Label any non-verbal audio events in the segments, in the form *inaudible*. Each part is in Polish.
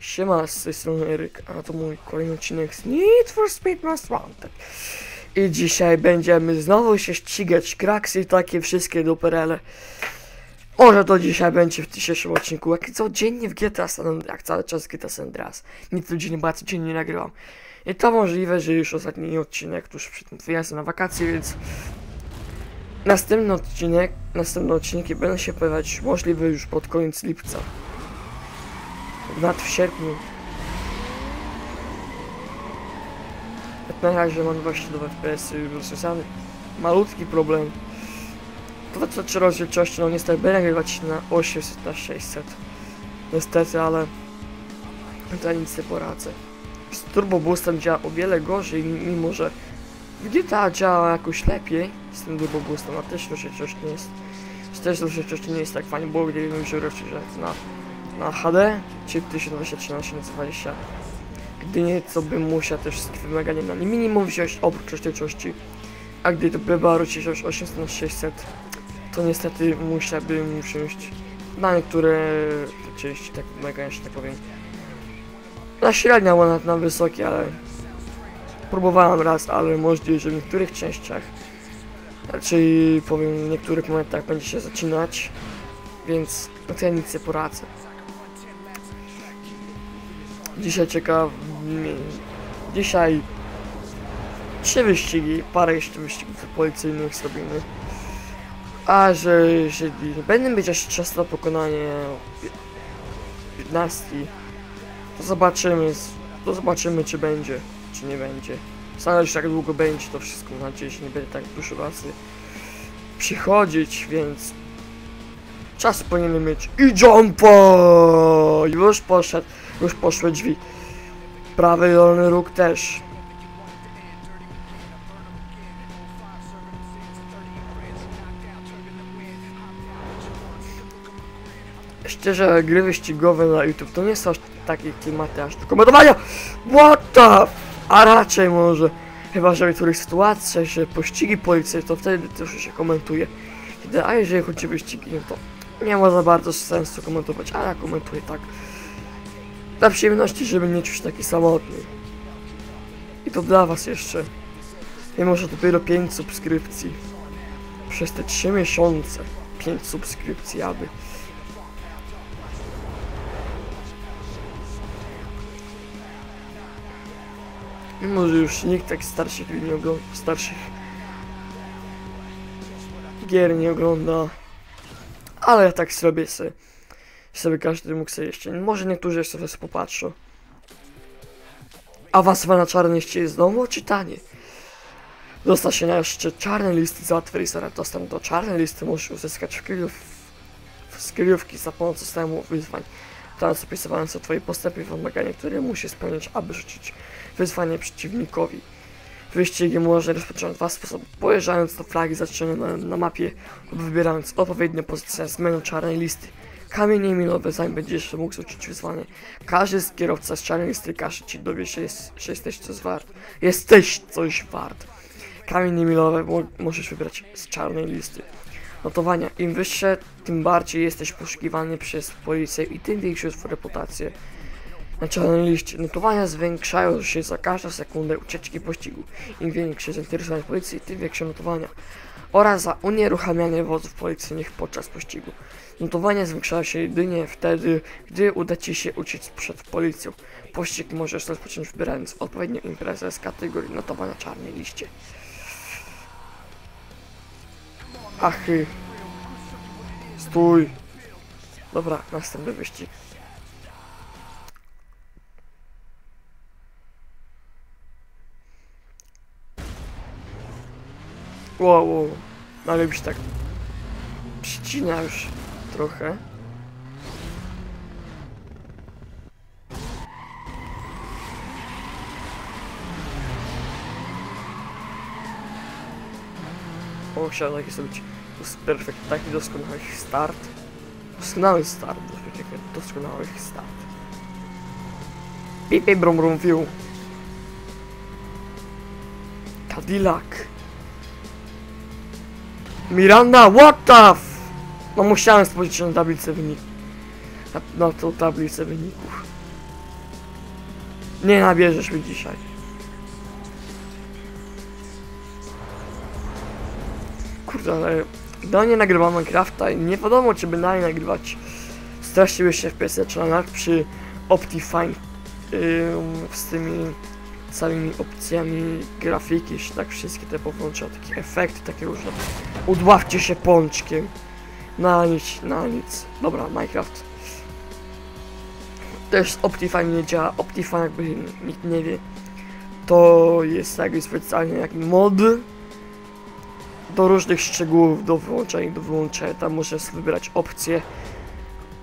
Siema, z tej strony Eryk, a to mój kolejny odcinek z Need for Speed Most Wanted. I dzisiaj będziemy znowu się ścigać, kraksy i takie wszystkie duperele. Może to dzisiaj będzie w dzisiejszym odcinku, jak codziennie w GTA San Andreas, cały czas w GTA San Andreas. Nic codziennie, bo ja codziennie nagrywam. I to możliwe, że już ostatni odcinek tuż przed tym wyjazdem na wakacje, więc... Następny odcinek, następne odcinki będą się pojawiać możliwe już pod koniec lipca. Nawet w sierpniu. Na razie mam 22 FPS y rozwiązany. Malutki problem. To co czy rozdzielczości, no niestety będę nagrywać na 800 na 600. Niestety, ale to nic nie poradzę. Z Turbo Boostem działa o wiele gorzej, mimo że w GTA działa jakoś lepiej z tym Turbo Boostem, a też rozdzielczość nie jest. Też rozdzielczość nie jest tak fajnie, bo gdybym już rozszerzał na na HD, czy 1023 na 720. Gdy nie, co bym musiał też z wymaganiem na minimum wziąć oprócz rozdzielczości. A gdy to by rozdzielczość 800 na 600, to niestety musiałbym wziąć na niektóre części tak wymagania, że tak powiem. Na średnia, bo nawet na wysokie, ale próbowałem raz, ale możliwe, że w niektórych częściach, czyli powiem w niektórych momentach będzie się zaczynać, więc no to ja nic nie poradzę. Dzisiaj czeka mnie. Dzisiaj trzy wyścigi, parę jeszcze wyścigów policyjnych zrobimy. A że jeżeli będę mieć aż czas na pokonanie 15, to zobaczymy, to zobaczymy czy będzie, czy nie będzie. Zależy jak długo będzie to wszystko, mam nadzieję, że nie będzie tak dużo razy przychodzić, więc czas powinienem mieć i jumpo! Już poszedł. Już poszły drzwi. Prawy dolny róg też. Szczerze, gry wyścigowe na YouTube to nie są aż takie klimaty aż do komentowania. What the A raczej może. Chyba, że w niektórych sytuacjach, że pościgi policji, to wtedy też się komentuje. A jeżeli chodzi o wyścigi, no to nie ma za bardzo sensu komentować, ale ja komentuję tak dla przyjemności, żeby nie czuć taki samotny. I to dla was jeszcze. Mimo, że dopiero 5 subskrypcji. Przez te 3 miesiące 5 subskrypcji, aby. Mimo, że już nikt tak starszych nie ogląda, starszych gier nie ogląda. Ale ja tak zrobię sobie żeby każdy mógł sobie jeszcze, może niektórzy jeszcze sobie popatrzą. Awansowa na czarne liście jest znowu czytanie. Dostać się na jeszcze czarne listy za Adversara. Dostęp do czarnej listy możesz uzyskać w, kryjów, w skryjówki za pomocą systemu wyzwań. Tam zapisywane są twoje postępy i wymagania, które musisz spełnić, aby rzucić wyzwanie przeciwnikowi. Wyścigi można rozpocząć dwa sposoby. Pojeżdżając do flagi zaczynane na, na mapie lub wybierając odpowiednie pozycje z menu czarnej listy. Kamienie milowe, zanim będziesz mógł zwrócić wyzwanie. Każdy z kierowca z czarnej listy każe ci dowiedzieć, że, jest, że jesteś coś wart. Jesteś coś wart. Kamienie milowe mo możesz wybrać z czarnej listy. Notowania. Im wyższe, tym bardziej jesteś poszukiwany przez policję i tym większą jest reputację. Na czarnej liście notowania zwiększają się za każdą sekundę ucieczki pościgu. Im większe zainteresowanie policji, tym większe notowania. Oraz za unieruchamianie wozów policyjnych podczas pościgu. Notowania zwiększają się jedynie wtedy, gdy uda Ci się uciec przed policją. Pościg możesz rozpocząć wybierając odpowiednią imprezę z kategorii notowania czarnej liście. Achy. Stój. Dobra, następny wyścig. Wow, wow. Ale już tak przycina już trochę. O, chciałem taki zrobić. To jest perfekt, taki doskonały start. Doskonały start, doskonały start. Pipie brum brum view. Cadillac. Miranda, what the f no musiałem spojrzeć na tablicę wyników. Na, na tą tablicę wyników. Nie nabierzesz mi dzisiaj. Kurde, ale do nie nagrywam Minecrafta i nie wiadomo czy by dalej nagrywać jeszcze FPS czy nawet przy Optifine z tymi całymi opcjami grafiki, tak wszystkie te powłącza, takie efekty takie różne. Udławcie się pączkiem. Na nic, na nic. Dobra, Minecraft. Też Optifine nie działa. Optifine jakby nikt nie wie. To jest jakby specjalnie jak mod do różnych szczegółów, do wyłączenia do wyłączenia. Tam sobie wybrać opcje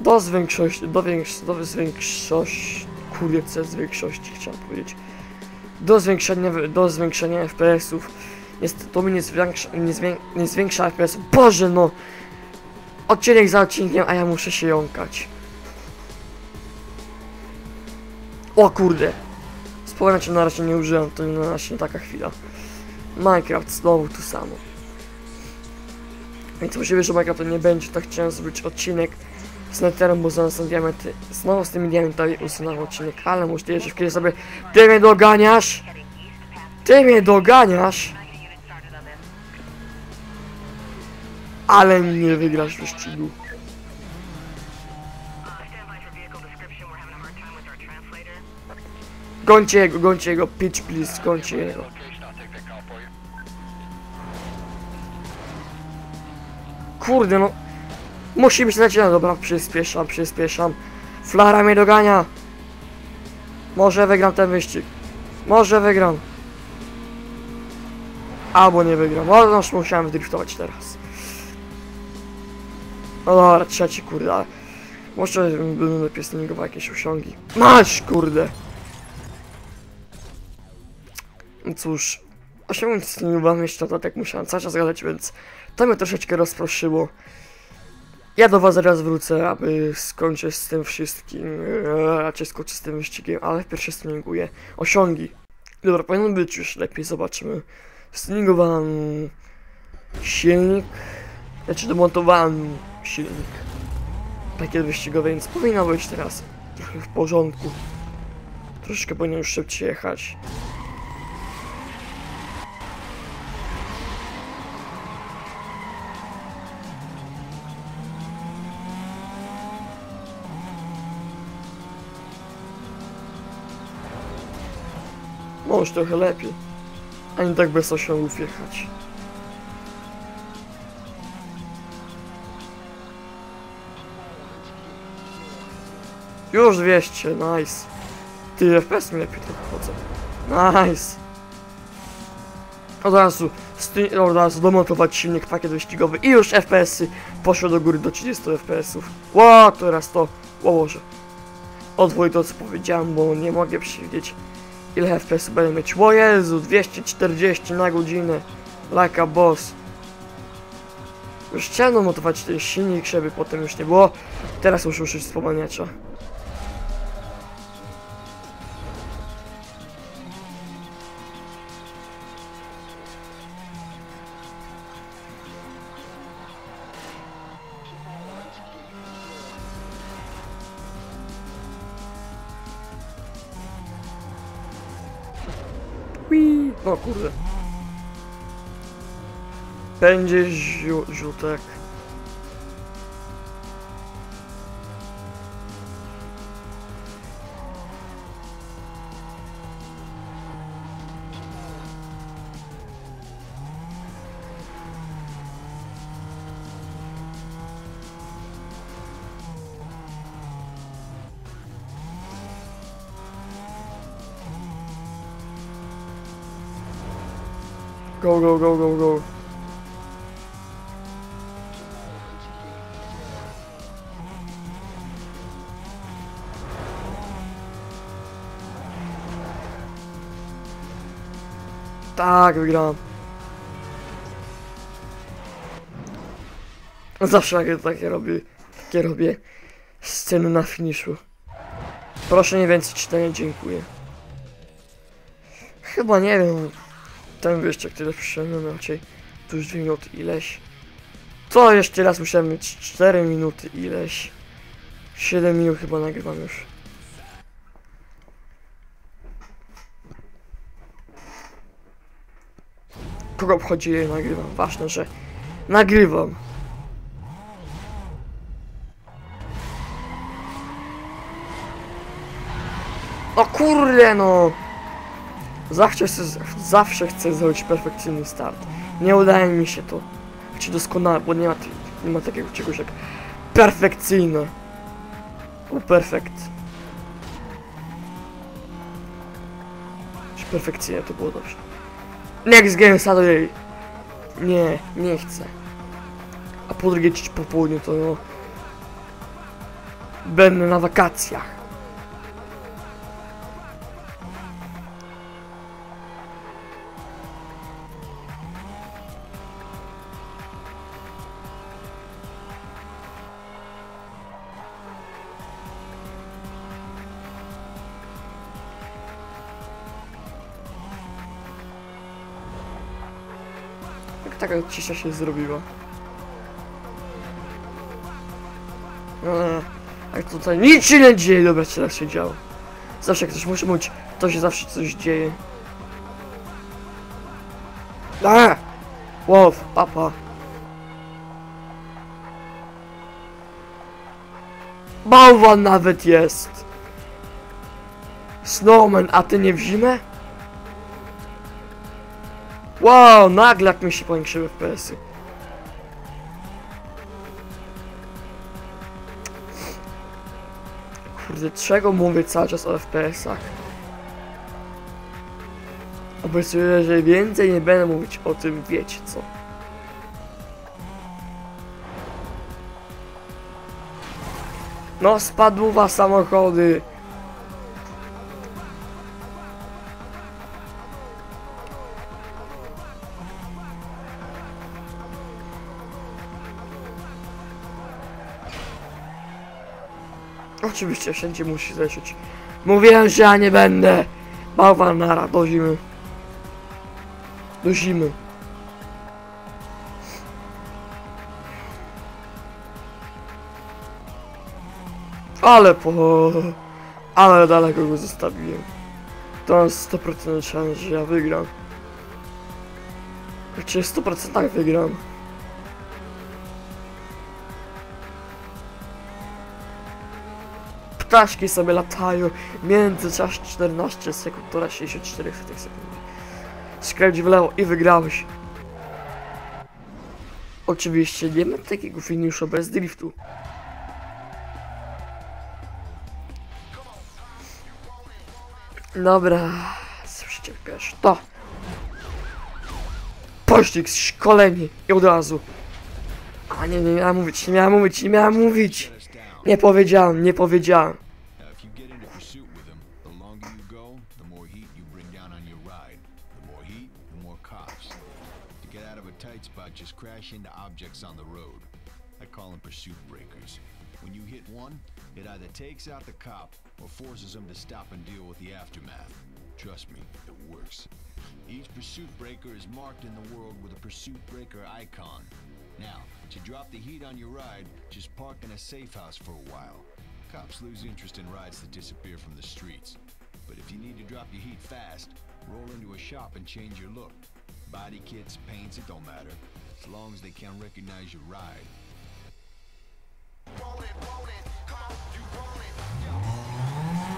do zwiększości, do, większ, do zwiększości, co z większości chciałem powiedzieć. Do zwiększenia, do zwiększenia FPS-ów. Jest, to mi nie zwiększa, nie, zwię, nie zwiększa FPS. Boże no! Odcinek za odcinkiem, a ja muszę się jąkać. O kurde! Spokojnie, czy na razie nie użyłem, to na razie taka chwila. Minecraft znowu tu samo. Więc możliwe, że Minecraft to nie będzie, tak chciałem zrobić odcinek z Netherem, bo są diamenty. Znowu z tymi diamentami usunąłem odcinek, ale możliwe, że kiedy sobie Ty mnie doganiasz! Ty mnie doganiasz! Ale mi nie wygrasz wyścigu. Gońcie jego, gońcie jego, pitch please, gońcie jego. Kurde no. Musi być lecieć, no dobra, przyspieszam, przyspieszam. Flara mnie dogania. Może wygram ten wyścig. Może wygram. Albo nie wygram. Już musiałem driftować teraz. No dobra, trzeci kurde. Może bym lepiej streamingował jakieś osiągi. Masz kurde! No Cóż, osiągnąć streamowałem jeszcze tak musiałem cały czas gadać, więc to mnie troszeczkę rozproszyło. Ja do was zaraz wrócę, aby skończyć z tym wszystkim, eee, raczej skończyć z tym wyścigiem, ale pierwsze streaminguję osiągi. Dobra, powinno być już lepiej, zobaczymy. Streamingowałem silnik, znaczy demontowałem silnik pakiet wyścigowy, więc powinno być teraz trochę w porządku. Troszeczkę powinien już szybciej jechać. Może trochę lepiej. A nie tak bez osiągów jechać. Już 200, nice. Ty FPS mi lepiej trochę chodzą. Nice. Od razu, od razu domontować silnik, pakiet wyścigowy i już FPS-y poszły do góry do 30 FPS-ów. Ło, teraz to, o Boże. Odwój to co powiedziałem, bo nie mogę przewidzieć ile FPS będę mieć. O Jezu, 240 na godzinę. Like a boss. Już chciałem domontować ten silnik, żeby potem już nie było. Teraz muszę użyć spowalniacza. Będzie ziu ziutek. Go, go, go, go, go. Tak, wygrałem. Zawsze takie, takie robię, takie robię sceny na finiszu. Proszę nie więcej czytania, dziękuję. Chyba nie wiem, ten wyścig tyle przyszedłem raczej tu już 2 minuty ileś. To jeszcze raz musiałem mieć 4 minuty ileś. 7 minut chyba nagrywam już. Kogo obchodzi nagrywam. Ważne, że nagrywam. O kurde no! Zawsze chcę, zawsze chcę zrobić perfekcyjny start. Nie udaje mi się to. Czy doskonale, bo nie ma, nie ma takiego czegoś jak perfekcyjne. O, perfekt. Czy perfekcyjnie to było dobrze? Next game Saturday. Nie, nie chcę. A po drugie, dziś po południu to no... Będę na wakacjach. Taka cisza się zrobiła. Eee, jak tutaj nic się nie dzieje, dobra, teraz się działo. Zawsze jak coś musi mówić, to się zawsze coś dzieje. Eee! Wow, papa. Bałwan nawet jest. Snowman, a ty nie w zimę? Wow, nagle jak mi się powiększyły FPS-y. Kurde, czego mówię cały czas o FPS-ach? Obiecuję, że więcej nie będę mówić o tym, wiecie co. No, spadła samochody. Oczywiście wszędzie musi lecieć. Mówiłem, że ja nie będę. Bałwan nara, do zimy. Do zimy. Ale po... Ale daleko go zostawiłem. To mam 100% szans, że ja wygram. Znaczy 100% tak wygram. Ptaszki sobie latają. Międzyczas 14 sekund, to 64 sekund. Skręć w lewo i wygrałeś. Oczywiście nie ma takiego finiszu bez driftu. Dobra, pierwszy. To. Pościg, szkolenie i od razu. A nie, nie miałem mówić, nie miałem mówić, nie miałem mówić. Nie powiedziałem, nie powiedziałem. If you get into pursuit with them, the longer you go, the more heat you bring down on your ride. The more heat, the more cops. To get out of a tight spot, just crash into objects on the road. I call them pursuit breakers. When you hit one, it either takes out the cop or forces him to stop and deal with the aftermath. Trust me, it works. Each pursuit breaker is marked in the world with a pursuit breaker icon. Now, to drop the heat on your ride, just park in a safe house for a while. Cops lose interest in rides that disappear from the streets. But if you need to drop your heat fast, roll into a shop and change your look. Body kits, paints, it don't matter. As long as they can't recognize your ride.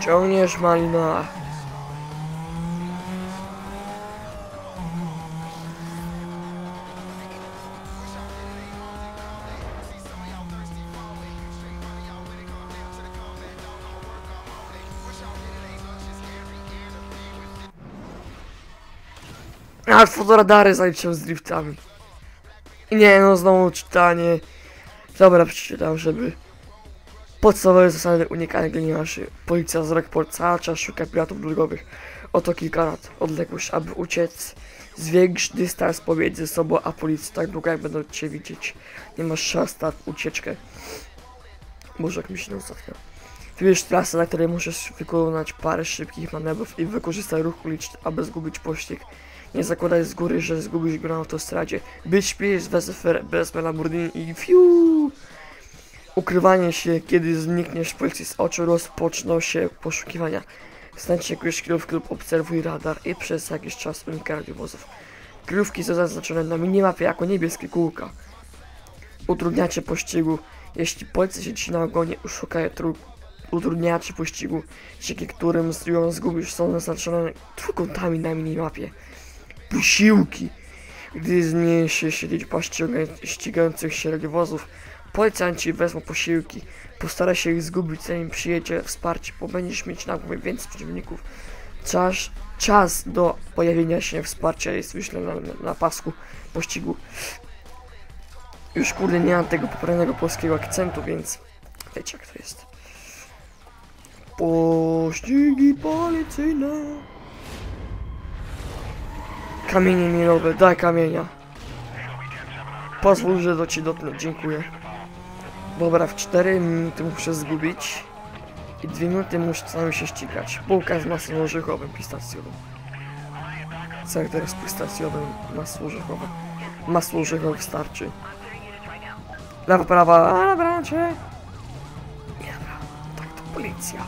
Ciągniesz malina. A fotoradary zaliczyłem z driftami. Nie no, znowu czytanie. Dobra, przeczytam, żeby Podstawowe zasady unikania gliniarzy. Policja cały czas szuka piratów drogowych. Oto kilka rad. Odległość, aby uciec. Zwiększ dystans pomiędzy sobą a policją, tak długo jak będą cię widzieć. Nie masz szans na ucieczkę. Może jak mi się ostatnio. Wybierz trasę, na której musisz wykonać parę szybkich manewrów i wykorzystaj ruch uliczny, aby zgubić pościg. Nie zakładaj z góry, że zgubisz go na autostradzie. Być śpiesz bez, Lamborghini i fiu. Ukrywanie się, kiedy znikniesz z policji z oczu, rozpoczną się poszukiwania. Znajdź jakiegoś kierowcę lub obserwuj radar i przez jakiś czas unikaj radiowozów. Kryjówki są zaznaczone na minimapie jako niebieskie kółka. Utrudniacze pościgu. Jeśli policja się ci na ogonie szukają tru- utrudniaczy pościgu, dzięki którym ją zgubisz, są zaznaczone trójkątami na minimapie. Posiłki. Gdy zmniejszy się liczba ścigających się radiowozów, policjanci wezmą posiłki. Postaraj się ich zgubić, zanim przyjedzie wsparcie, bo będziesz mieć na głowie więcej przeciwników. Czas, czas do pojawienia się wsparcia jest wyślony na, na pasku pościgu. Już kurde nie mam tego poprawnego polskiego akcentu, więc wiecie jak to jest. Pościgi policyjne. Kamienie milowe, daj kamienia. Pozwól, że do ci dotknę, dziękuję. Dobra, w 4 minuty muszę zgubić. I 2 minuty muszę sam się ścigać. Bułka z masłem orzechowym, pistacjowym. Jak teraz pistacjowym, masło orzechowe. Masło orzechowe wystarczy. Lewa, prawa, a dobra, cię. Nie, tak to policja.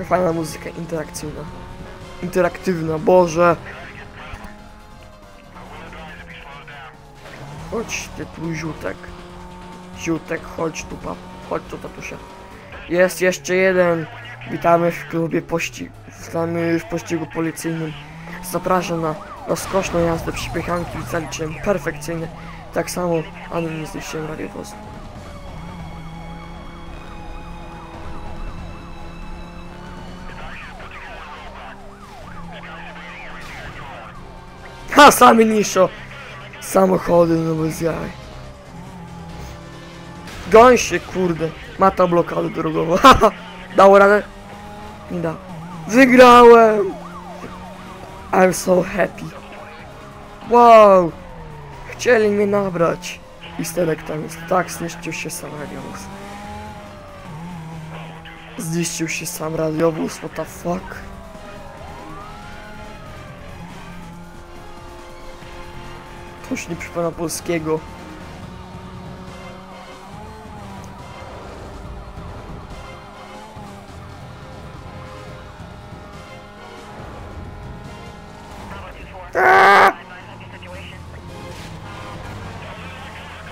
Taka fajna muzyka interakcyjna. Interaktywna, Boże! Chodź, ty tu ziutek. Ziutek, chodź tu, pap. Chodź tu, tatusia. Jest jeszcze jeden. Witamy w klubie pościgu. Witamy w pościgu policyjnym. Zapraszam na rozkoszną jazdę przypychanki z zaliczem perfekcyjne. Tak samo, ani nie zniszczyłem radiowozu. Ha, *laughs* sami niszczą samochody, no bez jaj. Goń się, kurde. Ma ta blokadę drogową. *laughs* Haha, dało radę? Nie dał. Wygrałem! I'm so happy. Wow! Chcieli mnie nabrać. I sterek tam jest. Tak, zniszczył się sam radiowóz. Zniszczył się sam radiowóz, what the fuck? Coś nie przypomina polskiego. Aaaa!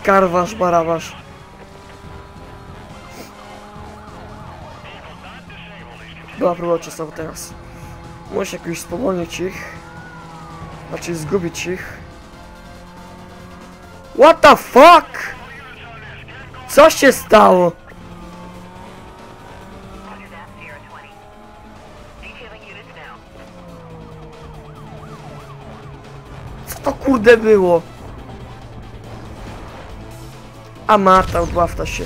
Karwasz, barawasz. Była próba czasowa teraz. Muszę jakoś spowolnić ich. Znaczy zgubić ich. What the fuck? Co się stało? Roger that, Sierra 20. Detailing units now. Co to kurde było? A Marta odławta się.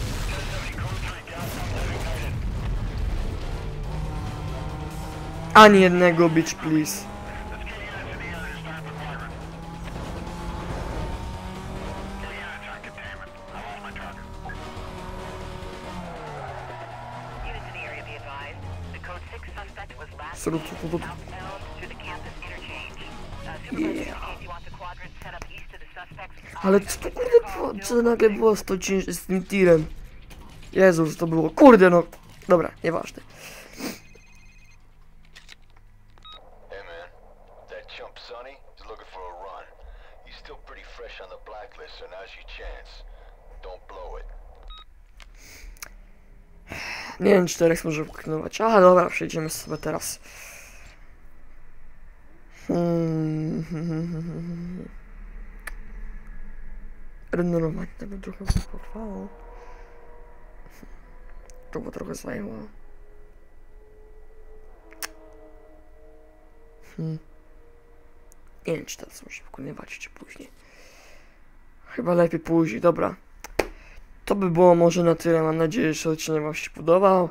Ani jednego bitch please. Up east of the suspect's Ale co to kurde było, co nagle było z, to, z tym tirem? Jezus, to było, kurde no. Dobra, nieważne. Hey man, Nie wiem, czy teraz może wykonywać. A dobra, przejdziemy sobie teraz. Hmm. Renorowanie tego trochę potrwało. To bo trochę zajęło. Hmm. Nie wiem, czy teraz muszę wykonywać, czy później. Chyba lepiej później, dobra. To by było może na tyle. Mam nadzieję, że odcinek Wam się podobał.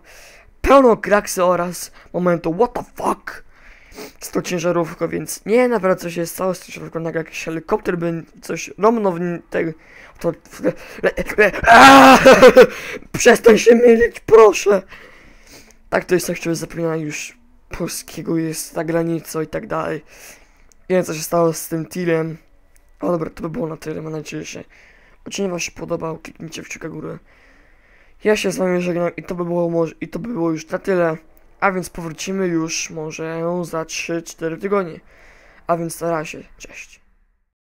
Pełno kraksy oraz momentu what the fuck z tą ciężarówką, więc nie naprawdę co się stało z ciężarówką, nagle jakiś helikopter by coś romno w tego... To... Aaaa! *laughs* Przestań się mylić, proszę! Tak to jest, jak się zapomina już polskiego jest za granicą i tak dalej. Nie wiem co się stało z tym tirem. Ale dobra, to by było na tyle. Mam nadzieję, że odcinek Wam się podobał. Kliknijcie w kciuka górę. Ja się z wami żegnam i to by było może, i to by było już na tyle. A więc powrócimy już może za 3-4 tygodnie. A więc na razie, cześć.